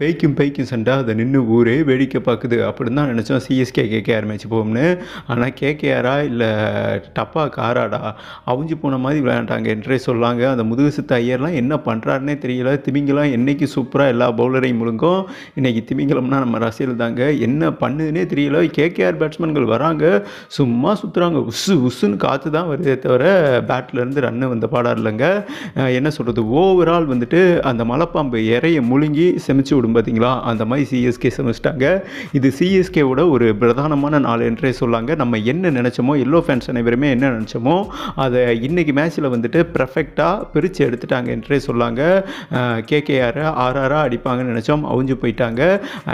பெய்க்கும் பெய்க்கும் சண்டை அதை நின்று ஊரே வேடிக்கை பார்க்குது. அப்படின்னு தான் நினச்சோம் சிஎஸ்கே கேகேஆர் மேட்ச் போகும்னு. ஆனால் கேகேஆரா இல்லை டப்பா காராடா அவிஞ்சு போன மாதிரி விளையாண்டாங்க. என்றே சொல்லாங்க. அந்த முதுகு சித்த ஐயர்லாம் என்ன பண்ணுறாருனே தெரியல. திமிங்கலம் என்னைக்கு சூப்பராக எல்லா பவுலரையும் முழுங்கும். இன்றைக்கி திமிங்கலம்னா நம்ம ரசிகல் தாங்க. என்ன பண்ணுதுன்னே தெரியல. கேகேஆர் பேட்ஸ்மேன்கள் வராங்க. சும்மா சுற்றுறாங்க உஸ்ஸு உஸ்ஸுன்னு காற்று தான் வருதே தவிர பேட்லேருந்து ரன்னு வந்த பாடம் இல்லைங்க. என்ன சொல்கிறது ஓவரால் வந்துட்டு அந்த மலைப்பாம்பு இறைய முழுங்கி செமிச்சு விடும் பார்த்தீங்களா? அந்த மாதிரி சிஎஸ்கே சமைச்சிட்டாங்க. இது சிஎஸ்கேவோட ஒரு பிரதானமான நாள் என்றே சொல்லாங்க. நம்ம என்ன நினச்சோமோ எல்லோ ஃபேன்ஸ் அனைவருமே என்ன நினச்சோமோ அதை இன்றைக்கி மேட்ச்சில் வந்துட்டு பர்ஃபெக்டாக பிரித்து எடுத்துட்டாங்க என்றே சொல்லாங்க. கேகேஆர் ஆர்ஆராக அடிப்பாங்கன்னு நினச்சோம். அவிஞ்சு போயிட்டாங்க.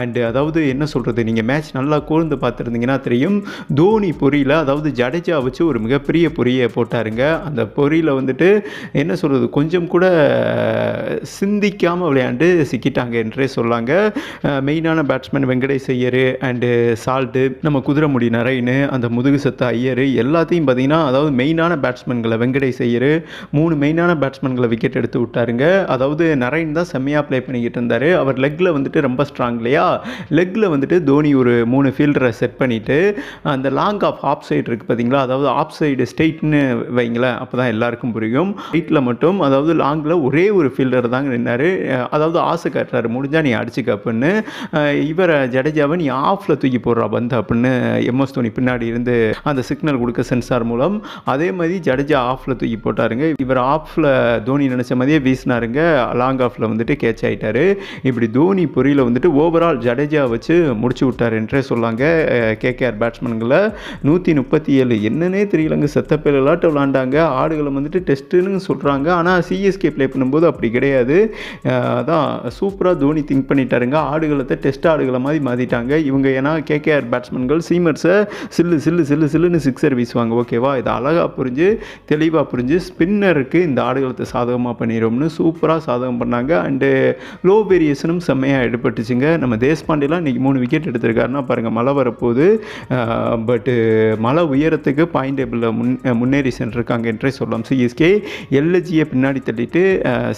அண்டு அதாவது என்ன சொல்கிறது நீங்கள் மேட்ச் நல்லா கூர்ந்து பார்த்துருந்தீங்கன்னா தெரியும். தோனி பொரியில் அதாவது ஜடேஜா வச்சு ஒரு மிகப்பெரிய பொரியை போட்டாருங்க. அந்த பொரியில் வந்துட்டு என்ன சொல்கிறது கொஞ்சம் கூட சிந்திக்காமல் விளையாண்டு சிக்கிட்டாங்க என்றே சொல்லாங்க. மெயினான batsman Venkatesh Iyer and Salt நம்ம குதிரைமுடி நரைன்னு அந்த முதுகு சத்து ஐயர் எல்லாத்தையும் பார்த்தீங்கன்னா அதாவது மெயினான பேட்ஸ்மேன்களை வெங்கடேஷ் ஐயர் மூணு மெயினான பேட்ஸ்மேன்களை விக்கெட் எடுத்து விட்டாருங்க. அதாவது நரைன் தான் செம்மையாக ப்ளே பண்ணிக்கிட்டு இருந்தார். அவர் லெக்கில் வந்துட்டு ரொம்ப ஸ்ட்ராங் இல்லையா? லெக்கில் வந்துட்டு தோனி ஒரு மூணு ஃபீல்டரை செட் பண்ணிவிட்டு அந்த லாங் ஆஃப் ஆஃப் சைடு இருக்குது பார்த்தீங்களா? அதாவது ஆஃப் சைடு ஸ்டெயிட்னு வைங்களேன் அப்போ தான் எல்லாருக்கும் புரியும். ஸ்ட்ரெயிட்டில் மட்டும் அதாவது லாங்கில் ஒரே ஒரு ஃபீல்டர் தாங்க நின்னார். அதாவது ஆசை காட்டுறாரு. முடிஞ்சால் நீ அடிச்சுக்க அப்படின்னு இவரை ஜடேஜாவை நீ ஆஃபில் தூக்கி போடுறா பந்து அப்படின்னு எம்எஸ் தோனி பின்னாடி இருந்து அந்த சிக்னல் கொடுக்க சென்சார் மூலம். அதே மாதிரி ஜடேஜா ஆஃபில் தூக்கி போட்டாருங்க. இவர் ஆஃபில் தோனி நினச்ச மாதிரியே வீசினாருங்க. லாங் ஆஃபில் வந்துட்டு கேட்ச் ஆயிட்டாரு. இப்படி தோனி பொறியில் வந்துட்டு ஓவரால் ஜடேஜா வச்சு முடிச்சு விட்டார் என்றே சொல்லாங்க கேகேஆர் பேட்ஸ்மேன்களை நூற்றி முப்பத்தி ஏழு என்னன்னே தெரியலங்க. செத்தப்பேர் விளாட்டு விளாண்டாங்க ஆடுகளை வந்துட்டு டெஸ்ட்டுன்னு சொல்கிறாங்க ஆனால் சிஎஸ்கே ப்ளே பண்ணும்போது அப்படி கிடையாது. அதான் சூப்பராக தோனி திங்க் பண்ணிட்டாருங்க. ஆடுகளத்தை டெஸ்ட் ஆடுகளை மாதிரி மாற்றிட்டாங்க இவங்க ஏன்னா கேகேஆர் பேட்ஸ்மேன்கள் சீமர்ஸை சில்லு சில்லு சில்லு சில்லுன்னு சிக்ஸர் வீசுவாங்க ஓகேவா? இதை அழகாக புரிஞ்சு தெளிவாக புரிஞ்சு ஸ்பின்னருக்கு இந்த ஆடுகளத்தை சாதகமாக பண்ணிடும்னு சூப்பராக சாதகம் பண்ணாங்க. அண்டு லோ வேரியேஷனும் செம்மையாக எடுபட்டுச்சுங்க. நம்ம தேஷ்பாண்டேலாம் இன்றைக்கி மூணு விக்கெட் எடுத்திருக்காருன்னா பாருங்கள் மழை வரப்போகுது. பட்டு மழை உயரத்துக்கு பாயிண்ட் டேபிளில் முன் முன்னேறி சென்றிருக்காங்க என்றே சொல்லலாம். சிஎஸ்கே எல்எஜியை பின்னாடி தள்ளிட்டு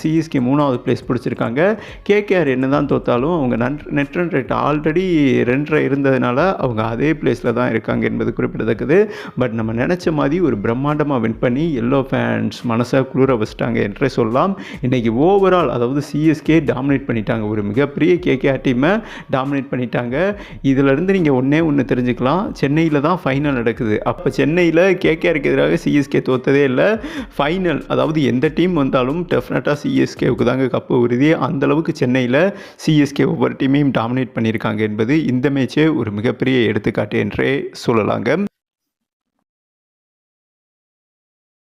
சிஎஸ்கே மூணாவது பிளேஸ் பிடிச்சிருக்காங்க. கேகேஆர் என்ன தான் தோத்தாலும் அவங்க நன் நெட் ரன் ரேட் ஆல்ரெடி ரெண்டரை இருந்ததுனால அவங்க அதே பிளேஸில் தான் இருக்காங்க என்பது குறிப்பிடத்தக்கது. பட் நம்ம நினச்ச மாதிரி ஒரு பிரம்மாண்டமாக வின் பண்ணி எல்லோ ஃபேன்ஸ் மனசை குளிர வச்சிட்டாங்க என்றே சொல்லலாம். இன்றைக்கி ஓவரால் அதாவது சிஎஸ்கே டாமினேட் பண்ணிட்டாங்க. ஒரு மிகப்பெரிய கேகேஆர் டீமை டாமினேட் பண்ணிட்டாங்க. இதிலிருந்து நீங்கள் ஒன்றே ஒன்று தெரிஞ்சுக்கலாம். சென்னையில் தான் ஃபைனல் நடக்குது. அப்போ சென்னையில் கேகேஆருக்கு எதிராக சிஎஸ்கே தோத்ததே இல்லை. ஃபைனல் அதாவது எந்த டீம் வந்தாலும் டெஃபினட்டாக சிஎஸ்கேவுக்கு தாங்க கப்பு உறுதி. அந்தளவுக்கு சென்னையில் சிஎஸ்கே ஒவ்வொரு டீமையும் டாமினேட் பண்ணியிருக்காங்க என்பது இந்த மேட்சே ஒரு மிகப்பெரிய எடுத்துக்காட்டு என்றே சொல்லலாங்க.